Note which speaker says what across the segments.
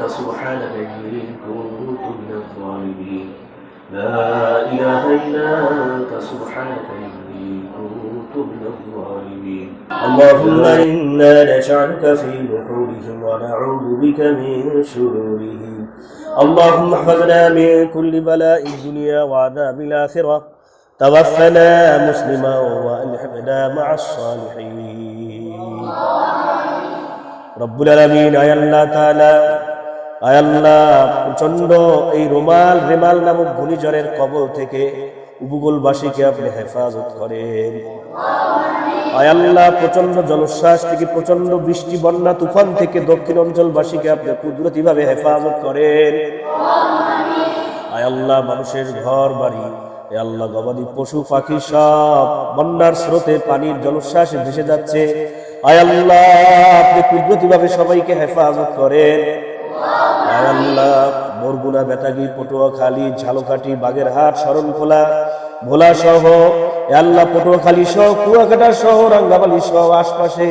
Speaker 1: أنت سبحانك إني كنت من الظالمين لا إله إلا أنت سبحانك إني كنت من الظالمين اللهم إنا نجعلك في نحورهم ونعوذ بك من شرورهم اللهم احفظنا من كل بلاء الدنيا وعذاب الآخرة توفنا مسلما وألحقنا مع الصالحين রব্বুল আলমিন আয়াল্লাহ তালা আয়াল্লাহ প্রচণ্ড এই রুমাল রেমাল নামক ঘূর্ণিঝড়ের কবল থেকে উপকূলবাসীকে আপনি হেফাজত করেন। আয়াল্লাহ প্রচণ্ড জলোচ্ছ্বাস থেকে প্রচণ্ড বৃষ্টি, বন্যা, তুফান থেকে দক্ষিণ অঞ্চলবাসীকে আপনি কুদরতি ভাবে হেফাজত করেন। আয়াল্লাহ মানুষের ঘর, বাড়ি আল্লাহ গবাদি পশু, পাখি সব বন্যার স্রোতে পানির জলোচ্ছ্বাসে ভেসে যাচ্ছে। আয় আল্লাহ, আপনি কুদরতি ভাবে সবাইকে হেফাজত করেন। বরগুনা বেতাগি, পটুয়াখালী, ঝালকাঠি, বাগেরহাট, শরণখোলা ভোলা সহ আল্লাহ, পটুয়াখালী সহ, কুয়াকাটা সহ রাঙ্গাবালি সহ, আশপাশে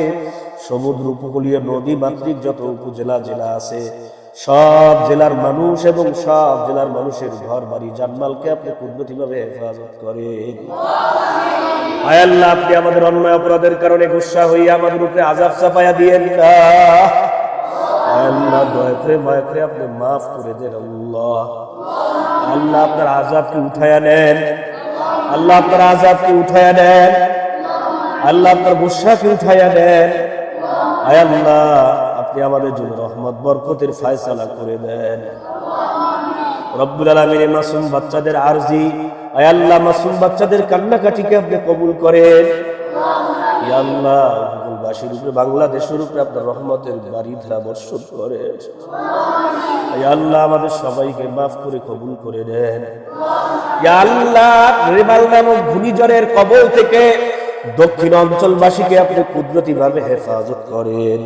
Speaker 1: সমুদ্র উপকূলীয় নদী মাতৃক যত উপজেলা, জেলা আছে, সব জেলার মানুষ এবং সব জেলার মানুষের ঘর বাড়ি, জানমালকে আপনি কুদরতি ভাবে হেফাজত করেন। আয় আল্লাহ, আপনি আমাদের অন্যায় অপরাধের কারণে গুসা হইয়া আমাদের উপরে আজাব চাপাইয়া দিয়েন না। আল্লাহ, দয়া করে, মায়া করে আপনি মাফ করে দেন, আল্লাহ। আল্লাহ আপনার আজাবকে উঠাইয়া নেন। আল্লাহ আপনার আজাবকে উঠাইয়া নেন। আল্লাহ আপনার গুসাকে উঠাইয়া নেন। আয় আল্লাহ, আপনি আমাদের জন্য রহমত, বরকতের ফায়সালা করে দেন। রব্বুল আলমিনের মাসুম বাচ্চাদের আরজি, আয় আল্লাহ, মাসুম বাচ্চাদের কান্নাকাটিকে আপনি কবুল করেন। আল্লাহ উপকূলবাসীর উপরে, বাংলাদেশের উপরে আপনার রহমতের বাড়ি ধারা বর্ষণ ইয়া আল্লাহ, আমাদের সবাইকে মাফ করে, কবুল করে ইয়া আল্লাহ, রেমাল নামক ঘূর্ণিঝড়ের কবল থেকে দক্ষিণ অঞ্চলবাসীকে আপনি কুদরতি ভাবে হেফাজত করেন।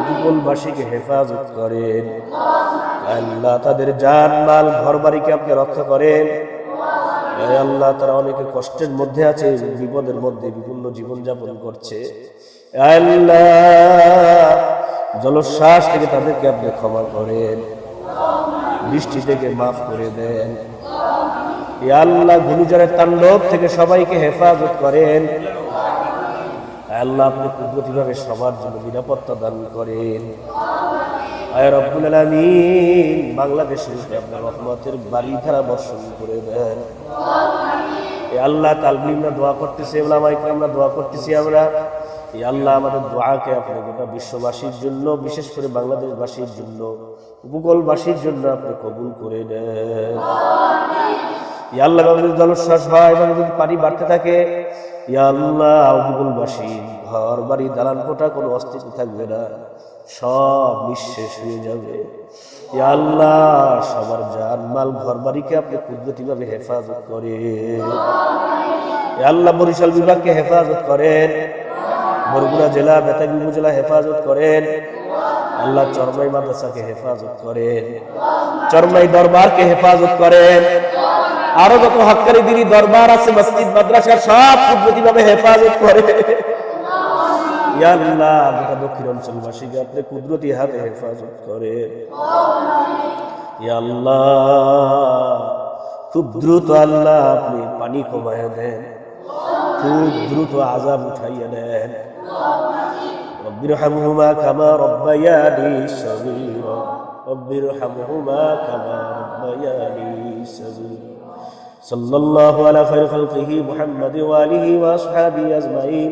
Speaker 1: উপকূলবাসীকে হেফাজত করেন। আল্লাহ, তাদের জান মাল ঘর বাড়িকে আপনি রক্ষা করেন। আল্লাহ, তারা অনেকে কষ্টের মধ্যে আছে বিপদের মধ্যে বিভিন্ন জীবনযাপন করছে। জলশ্বাস থেকে তাদেরকে আপনি ক্ষমা করেন। বৃষ্টি থেকে মাফ করে দেন। আল্লাহ, ঘূর্ণিঝড়ের তাণ্ডব থেকে সবাইকে হেফাজত করেন। আল্লাহ, আপনি কুদরতিভাবে সবার জন্য নিরাপত্তা দান করেন। আপনার করে দেন। দোয়া দোয়া করতেছি আমরা। আমাদের দোয়াকে গোটা বিশ্ববাসীর জন্য, বিশেষ করে বাংলাদেশবাসীর জন্য উপকূলবাসীর জন্য আপনি কবুল করে ইয়া আল্লাহ জলশ্বাস হয় যদি পানি বাড়তে থাকে ইয়া আল্লাহ উপকূলবাসী ঘর, বাড়ি, দালান কোটা কোনো অস্তিত্ব থাকবে না। সব নিঃশেষ হয়ে যাবে। আল্লাহ, সবার জান, মাল, ঘর, বাড়িকে আপনি কুদরতিভাবে হেফাজত ইয়া আল্লাহ, বরিশাল বিভাগকে হেফাজত করেন। বরগুনা জেলা, বেতাগি উপজেলা হেফাজত করেন। আল্লাহ চরমাই মাদ্রাসাকে হেফাজত করেন। চরমাই দরবারকে হেফাজত করেন। আরও যত হকারি দিনী দরবার আছে, মসজিদ মাদ্রাসা সব কুদরতি ভাবে হেফাজত করে ইয়া আল্লাহ গোটা দক্ষিণ অঞ্চলবাসীকে আপনি কুদরতি হাতে হেফাজত করে ইয়া আল্লাহ খুব দ্রুত আল্লাহ আপনি পানি কমায় দেন খুব দ্রুত আজাব উঠাইয়া দেন رب ارحمهما كما ربياني صغيرا رب ارحمهما كما ربياني صغيرا صلى الله على خير خلقه محمد وآله وأصحابه أجمعين